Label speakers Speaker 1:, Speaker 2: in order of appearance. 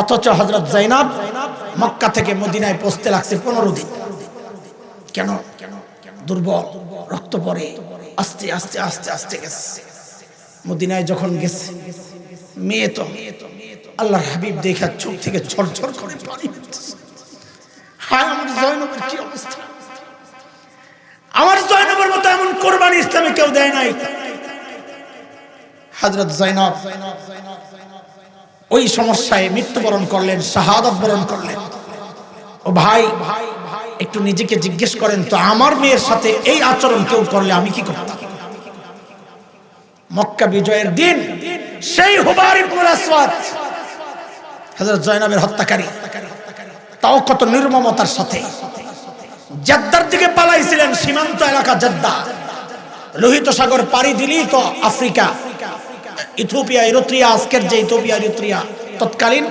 Speaker 1: অথচ হজরত জাইনাব মক্কা থেকে মদিনায় পৌঁছতে লাগছে পনেরো দিন। কেন? দুর্বল, রক্ত পরে আস্তে আস্তে আস্তে আস্তে গেছে। মদিনায় যখন গেছে, মেয়ে তো আল্লাহ হাবিব দেখা চোখ থেকে ঝরঝর করে পানি। হায়, আমার জয়নবের কি অবস্থা? আমার মতো এমন কোরবানি ইসলামে কেউ দেয় নাই। হজরত জৈনব ওই সমস্যায় মৃত্যুবরণ করলেন, শাহাদত বরণ করলেন। ও ভাই, একটু নিজেকে জিজ্ঞেস করেন, তো আমার মেয়ের সাথে এই আচরণ কেউ করলে আমি কি করতাম? মক্কা বিজয়ের দিন, সেই হুবার ইবনুল জয়নবের হত্যাকারী তাও কত নির্মমতার সাথে জেদ্দার দিকে পালাইছিলেন সীমান্ত এলাকা জেদ্দা। লোহিত সাগর পাড়ি দিলেই তো আফ্রিকা ইথিওপিয়া ইরোত্রিয়া আজকের যে ইথোপিয়া ইরোত্রিয়া তৎকালীন